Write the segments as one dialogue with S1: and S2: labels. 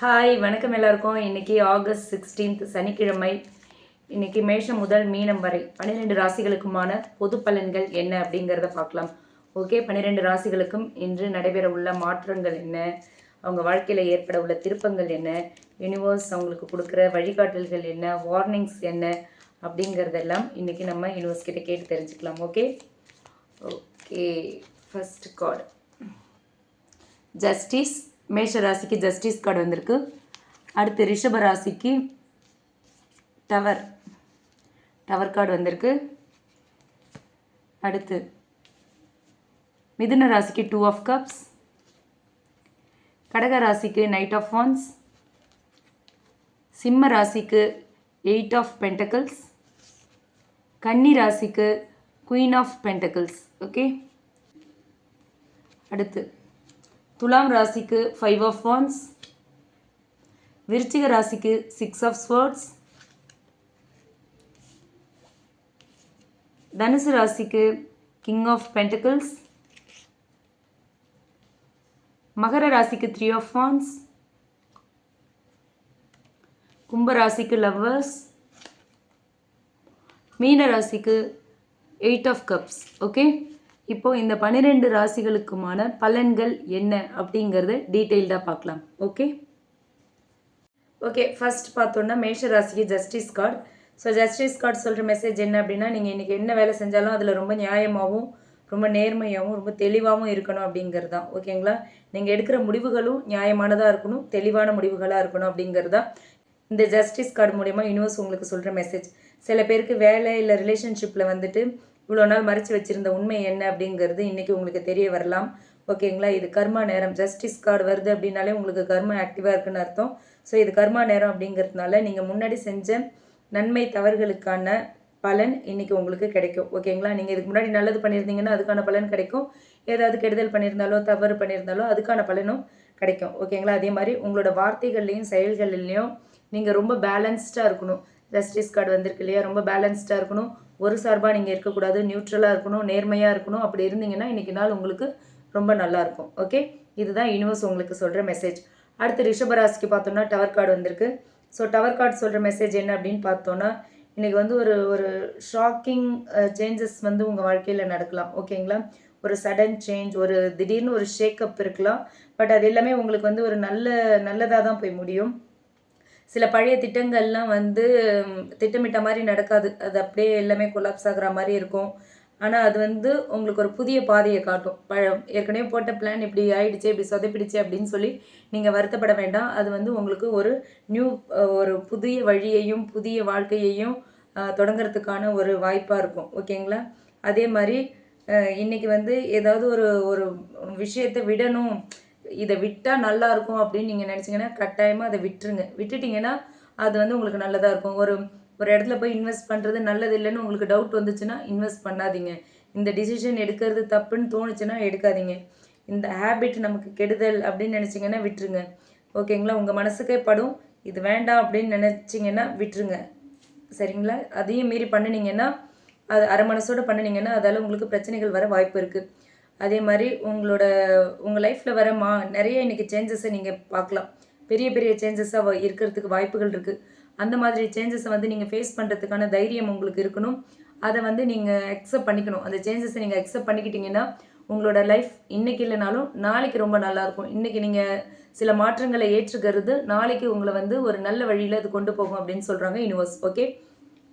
S1: Hi வணக்கம் எல்லாருக்கும். இன்னைக்கு ஆகஸ்ட் சிக்ஸ்டீன்த் சனிக்கிழமை. இன்னைக்கு மேஷம் முதல் மீனம் வரை பன்னிரெண்டு ராசிகளுக்குமான பொது பலன்கள் என்ன அப்படிங்கிறத பார்க்கலாம். ஓகே பன்னிரெண்டு ராசிகளுக்கும் இன்று நடைபெற உள்ள மாற்றங்கள் என்ன? அவங்க வாழ்க்கையில் ஏற்பட உள்ள திருப்பங்கள் என்ன? யூனிவர்ஸ் அவங்களுக்கு கொடுக்குற வழிகாட்டல்கள் என்ன? வார்னிங்ஸ் என்ன? அப்படிங்கிறதெல்லாம் இன்னைக்கு நம்ம யூனிவர்ஸ் கிட்ட கேட்டு தெரிஞ்சுக்கலாம். Okay okay first card justice மேஷ ராசிக்கு ஜஸ்டிஸ் கார்டு வந்திருக்கு. அடுத்து ரிஷப ராசிக்கு டவர் டவர் கார்டு வந்திருக்கு. அடுத்து மிதுன ராசிக்கு டூ ஆஃப் கப்ஸ் கடக ராசிக்கு நைட் ஆஃப் ஒன்ஸ் சிம்ம ராசிக்கு எயிட் ஆஃப் பென்டக்கிள்ஸ் கன்னி ராசிக்கு குயின் ஆஃப் பென்டக்கிள்ஸ் ஓகே? அடுத்து துலாம் ராசிக்கு ஃபைவ் ஆஃப் வான்ஸ் விருச்சிக ராசிக்கு சிக்ஸ் ஆஃப் ஸ்வர்ட்ஸ் தனுசு ராசிக்கு கிங் ஆஃப் பென்டக்கிள்ஸ் மகர ராசிக்கு த்ரீ ஆஃப் வான்ஸ் கும்ப ராசிக்கு லவ்வர்ஸ் மீன ராசிக்கு எயிட் ஆஃப் கப்ஸ் ஓகே இப்போ இந்த பன்னிரெண்டு ராசிகளுக்குமான பலன்கள் என்ன அப்படிங்கிறத டீட்டெயில்டாக பார்க்கலாம். ஓகே ஓகே ஃபர்ஸ்ட் பார்த்தோன்னா மேஷ ராசிக்கு justice card so justice card சொல்கிற மெசேஜ் என்ன அப்படின்னா நீங்கள் இன்றைக்கி என்ன வேலை செஞ்சாலும் அதில் ரொம்ப நியாயமாகவும் ரொம்ப நேர்மையாகவும் ரொம்ப தெளிவாகவும் இருக்கணும் அப்படிங்கிறது தான் ஓகேங்களா நீங்கள் எடுக்கிற முடிவுகளும் நியாயமானதாக இருக்கணும் தெளிவான முடிவுகளாக இருக்கணும் அப்படிங்கிறது தான் இந்த ஜஸ்டிஸ் கார்டு மூலயமா யூனிவர்ஸ் உங்களுக்கு சொல்கிற மெசேஜ் சில பேருக்கு வேலை இல்லை ரிலேஷன்ஷிப்பில் வந்துட்டு இவ்வளோ நாள் மறைச்சு வச்சுருந்த உண்மை என்ன அப்படிங்கிறது இன்றைக்கி உங்களுக்கு தெரிய வரலாம். ஓகேங்களா? இது கர்மா நேரம். ஜஸ்டிஸ் கார்டு வருது அப்படின்னாலே உங்களுக்கு கர்மா ஆக்டிவாக இருக்குன்னு அர்த்தம். ஸோ இது கர்மா நேரம் அப்படிங்கிறதுனால நீங்கள் முன்னாடி செஞ்ச நன்மை தவறுகளுக்கான பலன் இன்னைக்கு உங்களுக்கு கிடைக்கும். ஓகேங்களா? நீங்கள் இதுக்கு முன்னாடி நல்லது பண்ணியிருந்தீங்கன்னா அதுக்கான பலன் கிடைக்கும். ஏதாவது கெடுதல் பண்ணியிருந்தாலோ தவறு பண்ணியிருந்தாலோ அதுக்கான பலனும் கிடைக்கும். ஓகேங்களா? அதே மாதிரி உங்களோட வார்த்தைகள்லையும் செயல்கள்லேயும் நீங்கள் ரொம்ப பேலன்ஸ்டாக இருக்கணும். ஜஸ்டிஸ் கார்டு வந்திருக்கு இல்லையா? ரொம்ப பேலன்ஸ்டாக இருக்கணும். ஒரு சார்பாக நீங்கள் இருக்கக்கூடாது. நியூட்ரலாக இருக்கணும். நேர்மையாக இருக்கணும். அப்படி இருந்தீங்கன்னா இன்றைக்கி நாள் உங்களுக்கு ரொம்ப நல்லாயிருக்கும் ஓகே இதுதான் யூனிவர்ஸ் உங்களுக்கு சொல்கிற மெசேஜ் அடுத்து ரிஷபராசிக்கு பார்த்தோம்னா டவர் கார்டு வந்திருக்கு. ஸோ டவர் கார்டு சொல்கிற மெசேஜ் என்ன அப்படின்னு பார்த்தோன்னா இன்றைக்கி வந்து ஒரு ஒரு ஷாக்கிங் சேஞ்சஸ் வந்து உங்கள் வாழ்க்கையில் நடக்கலாம். ஓகேங்களா ஒரு சடன் சேஞ்ச் ஒரு திடீர்னு ஒரு ஷேக்கப் இருக்கலாம். பட் அது எல்லாமே உங்களுக்கு வந்து ஒரு நல்ல நல்லதாக தான் போய் முடியும். சில பழைய திட்டங்கள்லாம் வந்து திட்டமிட்ட மாதிரி நடக்காது. அது அப்படியே எல்லாமே கொலாப்ஸ் ஆகுற மாதிரி இருக்கும். ஆனால் அது வந்து உங்களுக்கு ஒரு புதிய பாதையை காட்டும். பழ ஏற்கனவே போட்ட பிளான் இப்படி ஆயிடுச்சு இப்படி சொதப்பிடுச்சு அப்படின்னு சொல்லி நீங்கள் வருத்தப்பட வேண்டாம். அது வந்து உங்களுக்கு ஒரு நியூ ஒரு புதிய வழியையும் புதிய வாழ்க்கையையும் தொடங்கிறதுக்கான தொடங்குறதுக்கான ஒரு வாய்ப்பாக இருக்கும். ஓகேங்களா? அதே மாதிரி இன்றைக்கி வந்து ஏதாவது ஒரு ஒரு விஷயத்தை விடணும். இதை விட்டால் நல்லா இருக்கும் அப்படின்னு நீங்கள் நினச்சிங்கன்னா கட்டாயமாக அதை விட்டுருங்க. விட்டுட்டிங்கன்னா அது வந்து உங்களுக்கு நல்லதாக இருக்கும். ஒரு ஒரு இடத்துல போய் இன்வெஸ்ட் பண்ணுறது நல்லது இல்லைன்னு உங்களுக்கு டவுட் வந்துச்சுன்னா இன்வெஸ்ட் பண்ணாதீங்க. இந்த டிசிஷன் எடுக்கிறது தப்புன்னு தோணுச்சுன்னா எடுக்காதீங்க. இந்த ஹேபிட் நமக்கு கெடுதல் அப்படின்னு நினச்சிங்கன்னா விட்டுருங்க. ஓகேங்களா? உங்கள் மனசுக்கே படும். இது வேண்டாம் அப்படின்னு நினச்சிங்கன்னா விட்டுருங்க. சரிங்களா? அதையும் மீறி பண்ணினீங்கன்னா அது அரை மனசோடு பண்ணினீங்கன்னா அதால் உங்களுக்கு பிரச்சனைகள் வர வாய்ப்பு இருக்குது அதே மாதிரி உங்களோட உங்கள் லைஃப்பில் வர மா நிறைய இன்றைக்கி சேஞ்சஸை நீங்கள் பார்க்கலாம். பெரிய பெரிய சேஞ்சஸாக இருக்கிறதுக்கு வாய்ப்புகள் இருக்குது அந்த மாதிரி சேஞ்சஸை வந்து நீங்கள் ஃபேஸ் பண்ணுறதுக்கான தைரியம் உங்களுக்கு இருக்கணும். அதை வந்து நீங்கள் அக்செப்ட் பண்ணிக்கணும். அந்த சேஞ்சஸை நீங்கள் அக்செப்ட் பண்ணிக்கிட்டீங்கன்னா உங்களோட லைஃப் இன்றைக்கி இல்லைனாலும் நாளைக்கு ரொம்ப நல்லாயிருக்கும் இன்றைக்கி நீங்கள் சில மாற்றங்களை ஏற்றுக்கிறது நாளைக்கு உங்களை வந்து ஒரு நல்ல வழியில் அது கொண்டு போகும் அப்படின்னு சொல்கிறாங்க யூனிவர்ஸ் ஓகே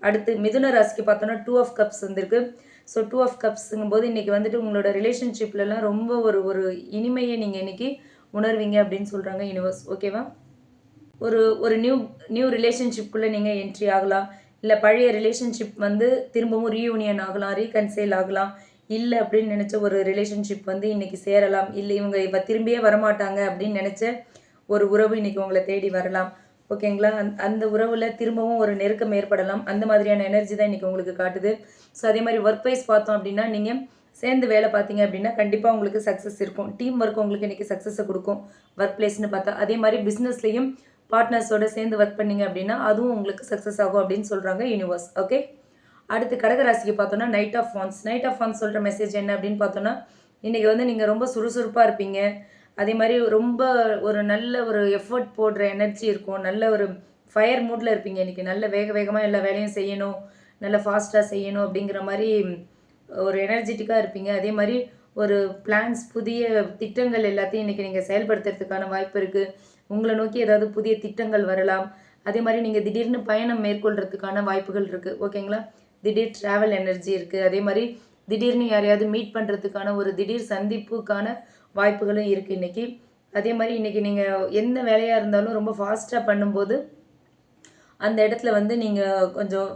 S1: அடுத்து மிதுன ராசிக்கு பார்த்தோன்னா டூ ஆஃப் கப்ஸ் வந்திருக்கு. ஸோ டூ ஆஃப் கப்ஸுங்கும் போது இன்றைக்கி வந்துட்டு உங்களோட ரிலேஷன்ஷிப்லலாம் ரொம்ப ஒரு ஒரு இனிமையை நீங்கள் இன்றைக்கி உணர்வீங்க அப்படின்னு சொல்கிறாங்க யூனிவர்ஸ் ஓகேவா ஒரு ஒரு நியூ நியூ ரிலேஷன்ஷிப்குள்ளே நீங்கள் என்ட்ரி ஆகலாம். இல்லை பழைய ரிலேஷன்ஷிப் வந்து திரும்பவும் ரீயூனியன் ஆகலாம் ரீகன்சைல் ஆகலாம். இல்லை அப்படின்னு நினச்ச ஒரு ரிலேஷன்ஷிப் வந்து இன்னைக்கு சேரலாம். இல்லை இவங்க இப்போ திரும்பியே வரமாட்டாங்க அப்படின்னு நினச்ச ஒரு உறவு இன்னைக்கு உங்களை தேடி வரலாம். ஓகேங்களா? அந்த அந்த உறவில் திரும்பவும் ஒரு நெருக்கம் ஏற்படலாம். அந்த மாதிரியான எனர்ஜி தான் இன்றைக்கி உங்களுக்கு காட்டுது. ஸோ அதே மாதிரி ஒர்க் வைஸ் பார்த்தோம் அப்படின்னா நீங்கள் சேர்ந்து வேலை பார்த்தீங்க அப்படின்னா கண்டிப்பாக உங்களுக்கு சக்ஸஸ் இருக்கும். டீம் ஒர்க் உங்களுக்கு இன்றைக்கி சக்ஸஸை கொடுக்கும். ஒர்க் பிளேஸ்னு பார்த்தா அதே மாதிரி பிஸ்னஸ்லேயும் பார்ட்னர்ஸோட சேர்ந்து ஒர்க் பண்ணீங்க அப்படின்னா அதுவும் உங்களுக்கு சக்ஸஸ் ஆகும் அப்படின்னு சொல்கிறாங்க யூனிவர்ஸ் ஓகே அடுத்து கடகராசிக்கு பார்த்தோன்னா knight of wands knight of wands சொல்கிற மெசேஜ் என்ன அப்படின்னு பார்த்தோன்னா இன்றைக்கி வந்து நீங்கள் ரொம்ப சுறுசுறுப்பாக இருப்பீங்க. அதே மாதிரி ரொம்ப ஒரு நல்ல ஒரு எஃபர்ட் போடுற எனர்ஜி இருக்கும். நல்ல ஒரு ஃபயர் மூடில் இருப்பீங்க இன்றைக்கி நல்ல வேக வேகமாக எல்லா வேலையும் செய்யணும். நல்ல ஃபாஸ்ட்டாக செய்யணும் அப்படிங்கிற மாதிரி ஒரு எனர்ஜெட்டிக்காக இருப்பீங்க. அதே மாதிரி ஒரு பிளான்ஸ் புதிய திட்டங்கள் எல்லாத்தையும் இன்றைக்கி நீங்கள் செயல்படுத்துறதுக்கான வாய்ப்பு இருக்குது உங்களை நோக்கி ஏதாவது புதிய திட்டங்கள் வரலாம். அதே மாதிரி நீங்கள் திடீர்னு பயணம் மேற்கொள்கிறதுக்கான வாய்ப்புகள் இருக்குது ஓகேங்களா திடீர் ட்ராவல் எனர்ஜி இருக்குது அதே மாதிரி திடீர்னு யாரையாவது மீட் பண்ணுறதுக்கான ஒரு திடீர் சந்திப்புக்கான வாய்ப்புகளும் இருக்குது இன்றைக்கி அதே மாதிரி இன்றைக்கி நீங்கள் எந்த வேலையாக இருந்தாலும் ரொம்ப ஃபாஸ்ட்டாக பண்ணும்போது அந்த இடத்துல வந்து நீங்கள் கொஞ்சம்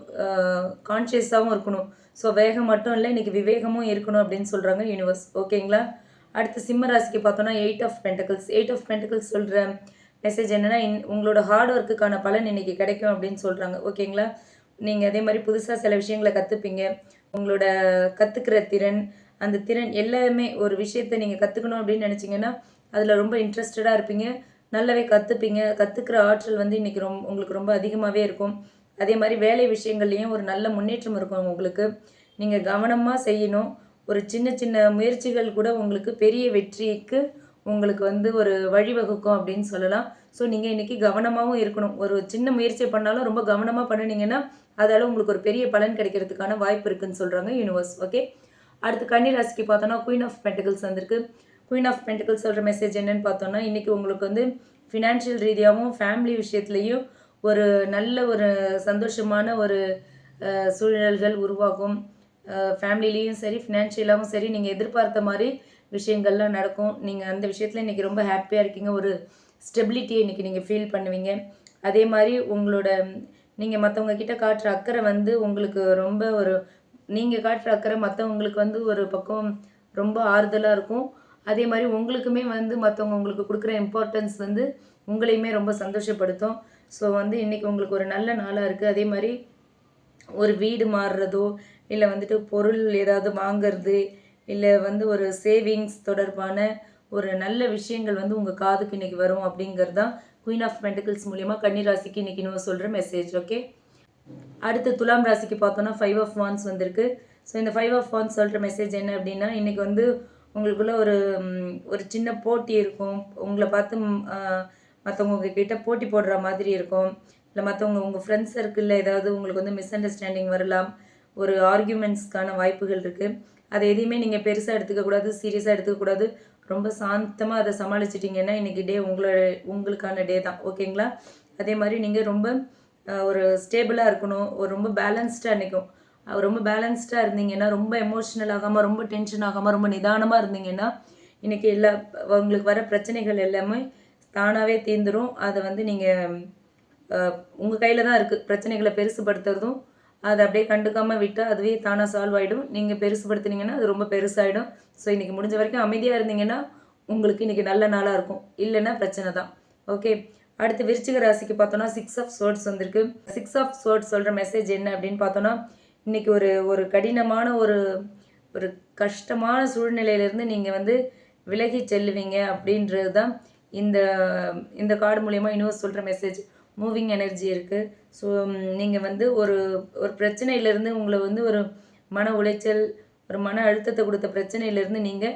S1: கான்ஷியஸாகவும் இருக்கணும். ஸோ வேகம் மட்டும் இல்லை இன்றைக்கி விவேகமும் இருக்கணும் அப்படின்னு சொல்கிறாங்க யூனிவர்ஸ் ஓகேங்களா அடுத்து சிம்ம ராசிக்கு பார்த்தோன்னா eight of pentacles eight of pentacles சொல்கிற மெசேஜ் என்னென்னா இன் உங்களோட ஹார்ட் ஒர்க்குக்கான பலன் இன்றைக்கி கிடைக்கும் அப்படின்னு சொல்கிறாங்க ஓகேங்களா நீங்கள் அதே மாதிரி புதுசாக சில விஷயங்களை கற்றுப்பீங்க உங்களோட கற்றுக்கிற திறன் அந்த திறன் எல்லாமே ஒரு விஷயத்தை நீங்கள் கற்றுக்கணும் அப்படின்னு நினச்சிங்கன்னா அதில் ரொம்ப இன்ட்ரெஸ்டடாக இருப்பீங்க. நல்லாவே கற்றுப்பீங்க கற்றுக்கிற ஆற்றல் வந்து இன்றைக்கி ரொம்ப உங்களுக்கு ரொம்ப அதிகமாகவே இருக்கும். அதே மாதிரி வேலை விஷயங்கள்லேயும் ஒரு நல்ல முன்னேற்றம் இருக்கும் உங்களுக்கு. நீங்கள் கவனமாக செய்யணும். ஒரு சின்ன சின்ன முயற்சிகள் கூட உங்களுக்கு பெரிய வெற்றிக்கு உங்களுக்கு வந்து ஒரு வழிவகுக்கும் அப்படின்னு சொல்லலாம். ஸோ நீங்கள் இன்றைக்கி கவனமாகவும் இருக்கணும். ஒரு சின்ன முயற்சி பண்ணாலும் ரொம்ப கவனமாக பண்ணினீங்கன்னா அதால் உங்களுக்கு ஒரு பெரிய பலன் கிடைக்கிறதுக்கான வாய்ப்பு இருக்குதுன்னு சொல்கிறாங்க யூனிவர்ஸ் ஓகே அடுத்து கன்னி ராசிக்கு பார்த்தோன்னா குயின் ஆஃப் பென்டிகல்ஸ் வந்திருக்கு. குயின் ஆஃப் பென்டிகல்ஸ் சொல்கிற மெசேஜ் என்னென்னு பார்த்தோன்னா இன்றைக்கி உங்களுக்கு வந்து ஃபினான்ஷியல் ரீதியாகவும் ஃபேமிலி விஷயத்துலேயும் ஒரு நல்ல ஒரு சந்தோஷமான ஒரு சூழல்கள் உருவாகும். ஃபேமிலிலேயும் சரி ஃபினான்ஷியலாகவும் சரி நீங்கள் எதிர்பார்த்த மாதிரி விஷயங்கள்லாம் நடக்கும். நீங்கள் அந்த விஷயத்தில் இன்றைக்கி ரொம்ப ஹாப்பியாக இருக்கீங்க. ஒரு ஸ்டெபிலிட்டியை இன்றைக்கி நீங்கள் ஃபீல் பண்ணுவீங்க. அதே மாதிரி உங்களோட நீங்கள் மற்றவங்க கிட்ட காட்டுற அக்கறை வந்து உங்களுக்கு ரொம்ப ஒரு நீங்கள் காட்டுற அக்கறை மற்றவங்களுக்கு வந்து ஒரு பக்கம் ரொம்ப ஆறுதலாக இருக்கும். அதே மாதிரி உங்களுக்குமே வந்து மற்றவங்க உங்களுக்கு கொடுக்குற இம்பார்ட்டன்ஸ் வந்து உங்களையுமே ரொம்ப சந்தோஷப்படுத்தும். ஸோ வந்து இன்றைக்கி உங்களுக்கு ஒரு நல்ல நாளாக இருக்குது அதே மாதிரி ஒரு வீடு மாறுறதோ இல்லை வந்துட்டு பொருள் ஏதாவது வாங்கிறது இல்லை வந்து ஒரு சேவிங்ஸ் தொடர்பான ஒரு நல்ல விஷயங்கள் வந்து உங்கள் காதுக்கு இன்றைக்கி வரும் அப்படிங்கிறது தான் குயின் ஆஃப் பென்டிகல்ஸ் மூலிமா கன்னிராசிக்கு இன்றைக்கி இன்னும் சொல்கிற மெசேஜ் ஓகே அடுத்து துலாம் ராசிக்கு பார்த்தோன்னா ஃபைவ் ஆஃப் வான்ஸ் வந்திருக்கு. ஸோ இந்த ஃபைவ் ஆஃப் வான்ஸ் சொல்கிற மெசேஜ் என்ன அப்படின்னா இன்றைக்கி வந்து உங்களுக்குள்ள ஒரு ஒரு சின்ன போட்டி இருக்கும். உங்களை பார்த்து மற்றவங்க கிட்டே போட்டி போடுற மாதிரி இருக்கும். இல்லை மற்றவங்க உங்கள் ஃப்ரெண்ட்ஸ் சர்க்கிளில் ஏதாவது உங்களுக்கு வந்து மிஸ் அண்டர்ஸ்டாண்டிங் வரலாம். ஒரு ஆர்கியூமெண்ட்ஸ்க்கான வாய்ப்புகள் இருக்குது அதை எதையுமே நீங்கள் பெருசாக எடுத்துக்கக்கூடாது சீரியஸாக எடுத்துக்கக்கூடாது ரொம்ப சாந்தமாக அதை சமாளிச்சிட்டிங்கன்னா இன்றைக்கி டே உங்களோட உங்களுக்கான டே தான். ஓகேங்களா அதே மாதிரி நீங்கள் ரொம்ப ஒரு ஸ்டேபிளாக இருக்கணும். ஒரு ரொம்ப பேலன்ஸ்டாக நிற்கும் ரொம்ப பேலன்ஸ்டாக இருந்தீங்கன்னா ரொம்ப எமோஷ்னல் ஆகாமல் ரொம்ப டென்ஷன் ஆகாமல் ரொம்ப நிதானமாக இருந்தீங்கன்னா இன்றைக்கி எல்லா உங்களுக்கு வர பிரச்சனைகள் எல்லாமே தானாகவே தீர்ந்துடும் அதை வந்து நீங்கள் உங்கள் கையில் தான் இருக்குது பிரச்சனைகளை பெருசுபடுத்துறதும் அதை அப்படியே கண்டுக்காமல் விட்டால் அதுவே தானாக சால்வ் ஆகிடும் நீங்கள் பெருசுபடுத்துனீங்கன்னா அது ரொம்ப பெருசாகிடும் ஸோ இன்றைக்கி முடிஞ்ச வரைக்கும் அமைதியாக இருந்தீங்கன்னா உங்களுக்கு இன்றைக்கி நல்ல நாளாக இருக்கும். இல்லைன்னா பிரச்சனை தான். ஓகே அடுத்து விருச்சிக ராசிக்கு பார்த்தோன்னா சிக்ஸ் ஆஃப் சோர்ட்ஸ் வந்திருக்கு. சிக்ஸ் ஆஃப் சோர்ட்ஸ் சொல்கிற மெசேஜ் என்ன அப்படின்னு பார்த்தோன்னா இன்றைக்கி ஒரு ஒரு கடினமான ஒரு ஒரு கஷ்டமான சூழ்நிலையிலேருந்து நீங்கள் வந்து விலகி செல்லுவீங்க அப்படின்றது தான் இந்த இந்த கார்டு மூலயமா யூனிவர்ஸ் சொல்கிற மெசேஜ் மூவிங் எனர்ஜி இருக்குது ஸோ நீங்கள் வந்து ஒரு ஒரு பிரச்சனையிலேருந்து உங்களை வந்து ஒரு மன உளைச்சல் ஒரு மன அழுத்தத்தை கொடுத்த பிரச்சனையிலேருந்து நீங்கள்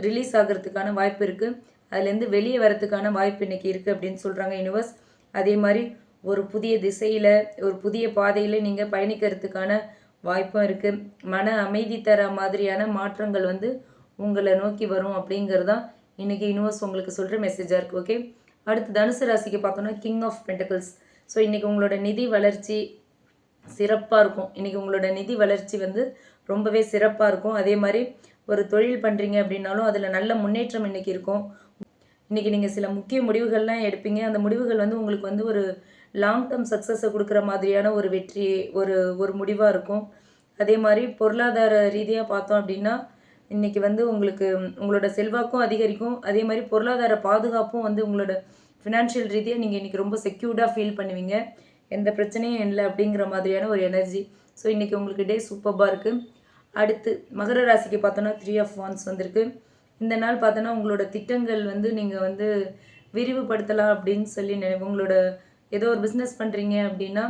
S1: ரிலீஸ் ஆகிறதுக்கான வாய்ப்பு இருக்குது அதுலேருந்து வெளியே வரதுக்கான வாய்ப்பு இன்னைக்கு இருக்குது அப்படின்னு சொல்கிறாங்க யூனிவர்ஸ் அதே மாதிரி ஒரு புதிய திசையில் ஒரு புதிய பாதையில் நீங்கள் பயணிக்கிறதுக்கான வாய்ப்பும் இருக்குது மன அமைதி தர மாதிரியான மாற்றங்கள் வந்து உங்களை நோக்கி வரும் அப்படிங்கிறது தான் இன்றைக்கி யூனிவர்ஸ் உங்களுக்கு சொல்கிற மெசேஜாக இருக்குது ஓகே அடுத்து தனுசு ராசிக்கு பார்த்தோன்னா கிங் ஆஃப் பென்டக்கிள்ஸ் ஸோ இன்றைக்கி உங்களோட நிதி வளர்ச்சி சிறப்பாக இருக்கும். இன்றைக்கி உங்களோட நிதி வளர்ச்சி வந்து ரொம்பவே சிறப்பாக இருக்கும். அதே மாதிரி ஒரு தொழில் பண்ணுறீங்க அப்படின்னாலும் அதில் நல்ல முன்னேற்றம் இன்றைக்கி இருக்கும். இன்றைக்கி நீங்கள் சில முக்கிய முடிவுகள்லாம் எடுப்பீங்க. அந்த முடிவுகள் வந்து உங்களுக்கு வந்து ஒரு லாங் டேர்ம் சக்ஸஸை கொடுக்குற மாதிரியான ஒரு வெற்றி ஒரு ஒரு முடிவாக இருக்கும். அதே மாதிரி பொருளாதார ரீதியாக பார்த்தோம் அப்படின்னா இன்றைக்கி வந்து உங்களுக்கு உங்களோட செல்வாக்கும் அதிகரிக்கும். அதே மாதிரி பொருளாதார பாதுகாப்பும் வந்து உங்களோட ஃபினான்ஷியல் ரீதியாக நீங்கள் இன்றைக்கி ரொம்ப செக்யூர்டாக ஃபீல் பண்ணுவீங்க. எந்த பிரச்சனையும் இல்லை அப்படிங்கிற மாதிரியான ஒரு எனர்ஜி ஸோ இன்றைக்கி உங்களுக்கு டே சூப்பராக இருக்குது அடுத்து மகர ராசிக்கு பார்த்தோன்னா த்ரீ ஆஃப் ஒன்ஸ் வந்திருக்கு. இந்த நாள் பார்த்தோன்னா உங்களோட திட்டங்கள் வந்து நீங்கள் வந்து விரிவுபடுத்தலாம் அப்படின்னு சொல்லி நினை உங்களோட ஏதோ ஒரு பிஸ்னஸ் பண்ணுறீங்க அப்படின்னா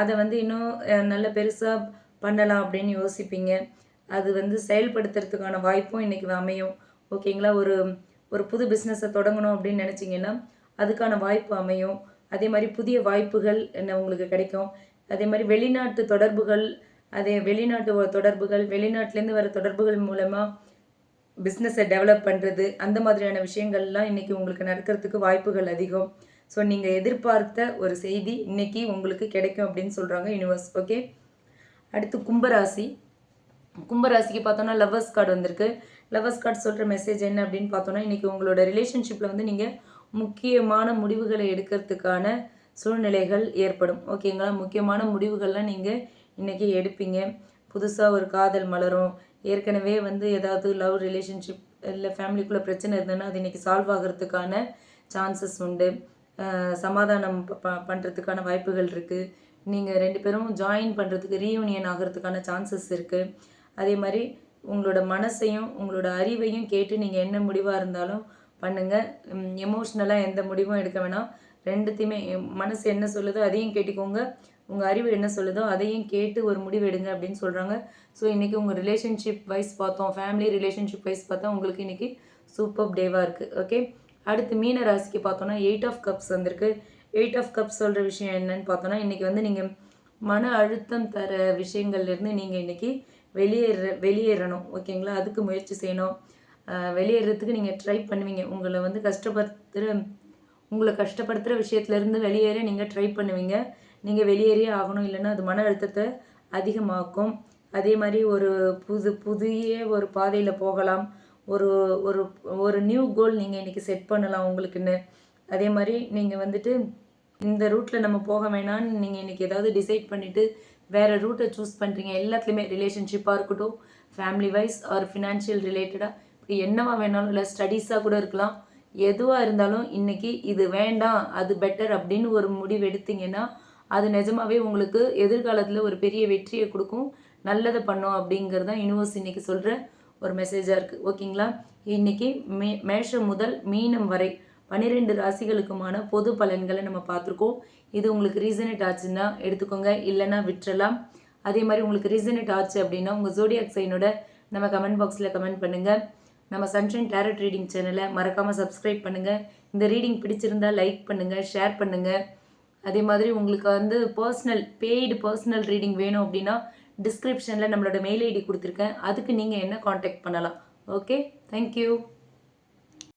S1: அதை வந்து இன்னும் நல்ல பெருசாக பண்ணலாம் அப்படின்னு யோசிப்பீங்க. அது வந்து செயல்படுத்துறதுக்கான வாய்ப்பும் இன்றைக்கி அமையும். ஓகேங்களா? ஒரு ஒரு புது பிஸ்னஸை தொடங்கணும் அப்படின்னு நினச்சிங்கன்னா அதுக்கான வாய்ப்பு அமையும். அதே மாதிரி புதிய வாய்ப்புகள் என்ன உங்களுக்கு கிடைக்கும்? அதே மாதிரி வெளிநாட்டு தொடர்புகள் அதே வெளிநாட்டு தொடர்புகள் வெளிநாட்டிலேருந்து வர தொடர்புகள் மூலமாக பிஸ்னஸை டெவலப் பண்ணுறது அந்த மாதிரியான விஷயங்கள்லாம் இன்றைக்கி உங்களுக்கு நடக்கிறதுக்கு வாய்ப்புகள் அதிகம். ஸோ நீங்கள் எதிர்பார்த்த ஒரு செய்தி இன்றைக்கி உங்களுக்கு கிடைக்கும் அப்படின்னு சொல்கிறாங்க யூனிவர்ஸ் ஓகே அடுத்து கும்பராசி. கும்பராசிக்கு பார்த்தோன்னா லவ்வர்ஸ் கார்டு வந்திருக்கு. லவ்வர்ஸ் கார்டு சொல்கிற மெசேஜ் என்ன அப்படின்னு பார்த்தோன்னா இன்றைக்கி உங்களோட ரிலேஷன்ஷிப்பில் வந்து நீங்கள் முக்கியமான முடிவுகளை எடுக்கிறதுக்கான சூழ்நிலைகள் ஏற்படும். ஓகேங்களா முக்கியமான முடிவுகள்லாம் நீங்கள் இன்றைக்கி எடுப்பீங்க. புதுசாக ஒரு காதல் மலரும் ஏற்கனவே வந்து ஏதாவது லவ் ரிலேஷன்ஷிப் இல்லை ஃபேமிலிக்குள்ளே பிரச்சனை இருந்ததுன்னா அது இன்றைக்கி சால்வ் ஆகிறதுக்கான சான்சஸ் உண்டு. சமாதானம் ப ப- பண்ணுறதுக்கான வாய்ப்புகள் இருக்குது நீங்கள் ரெண்டு பேரும் ஜாயின் பண்ணுறதுக்கு ரீயூனியன் ஆகிறதுக்கான சான்சஸ் இருக்குது அதே மாதிரி உங்களோட மனசையும் உங்களோட அறிவையும் கேட்டு நீங்கள் என்ன முடிவாக இருந்தாலும் பண்ணுங்கள் எமோஷ்னலாக எந்த முடிவும் எடுக்க வேணாம். ரெண்டுத்தையுமே மனசு என்ன சொல்லுதோ அதையும் கேட்டுக்கோங்க. உங்கள் அறிவு என்ன சொல்லுதோ அதையும் கேட்டு ஒரு முடிவு எடுங்க அப்படின்னு சொல்கிறாங்க ஸோ இன்றைக்கி உங்கள் ரிலேஷன்ஷிப் வைஸ் பார்த்தோம் ஃபேமிலி ரிலேஷன்ஷிப் வைஸ் பார்த்தா உங்களுக்கு இன்றைக்கி சூப்பர் டேவாக இருக்குது ஓகே அடுத்து மீன ராசிக்கு பார்த்தோன்னா எயிட் ஆஃப் கப்ஸ் வந்திருக்கு. எயிட் ஆஃப் கப்ஸ் சொல்கிற விஷயம் என்னன்னு பார்த்தோன்னா இன்றைக்கி வந்து நீங்கள் மன அழுத்தம் தர விஷயங்கள்லேருந்து நீங்கள் இன்றைக்கி வெளியேற வெளியேறணும். ஓகேங்களா அதுக்கு முயற்சி செய்யணும். வெளியேறதுக்கு நீங்கள் ட்ரை பண்ணுவீங்க. உங்களை வந்து கஷ்டப்படுத்துகிற உங்களை கஷ்டப்படுத்துகிற விஷயத்துலேருந்து வெளியேற நீங்கள் ட்ரை பண்ணுவீங்க. நீங்கள் வெளியேறியே ஆகணும் இல்லைன்னா அது மன அழுத்தத்தை அதிகமாக்கும். அதே மாதிரி ஒரு புது புதிய ஒரு பாதையில் போகலாம். ஒரு ஒரு ஒரு நியூ கோல் நீங்கள் இன்றைக்கி செட் பண்ணலாம் உங்களுக்குன்னு. அதே மாதிரி நீங்கள் வந்துட்டு இந்த ரூட்டில் நம்ம போக வேணாம்னு நீங்கள் இன்றைக்கி ஏதாவது டிசைட் பண்ணிவிட்டு வேறு ரூட்டை சூஸ் பண்ணுறீங்க எல்லாத்துலேயுமே ரிலேஷன்ஷிப்பாக இருக்கட்டும் ஃபேமிலி வைஸ் ஆர் ஃபினான்ஷியல் ரிலேட்டடாக இப்படி என்னவா வேணாலும் இல்லை ஸ்டடீஸாக கூட இருக்கலாம். எதுவாக இருந்தாலும் இன்றைக்கி இது வேண்டாம் அது பெட்டர் அப்படின்னு ஒரு முடிவு எடுத்தீங்கன்னா அது நிஜமாவே உங்களுக்கு எதிர்காலத்தில் ஒரு பெரிய வெற்றியை கொடுக்கும். நல்லதை பண்ணும் அப்படிங்கிறது தான் யூனிவர்ஸ் இன்றைக்கி சொல்கிற ஒரு மெசேஜாக இருக்குது ஓகேங்களா? இன்னைக்கு மே மேஷம் முதல் மீனம் வரை பன்னிரெண்டு ராசிகளுக்குமான பொது பலன்களை நம்ம பார்த்துருக்கோம். இது உங்களுக்கு ரீசனேட் ஆச்சுன்னா எடுத்துக்கோங்க. இல்லைன்னா விட்டுறலாம். அதே மாதிரி உங்களுக்கு ரீசனேட் ஆச்சு அப்படின்னா உங்கள் ஜோடியாக் சைனோட நம்ம கமெண்ட் பாக்ஸில் கமெண்ட் பண்ணுங்கள் நம்ம சன்ஷைன் டேரட் ரீடிங் சேனலை மறக்காமல் சப்ஸ்கிரைப் பண்ணுங்கள் இந்த ரீடிங் பிடிச்சிருந்தால் லைக் பண்ணுங்கள் ஷேர் பண்ணுங்கள் அதே மாதிரி உங்களுக்கு வந்து பர்சனல் பெய்டு பர்சனல் ரீடிங் வேணும் அப்படின்னா டிஸ்கிரிப்ஷனில் நம்மளோட மெயில் ஐடி கொடுத்துருக்கேன். அதுக்கு நீங்கள் என்ன காண்டாக்ட் பண்ணலாம்? Okay thank you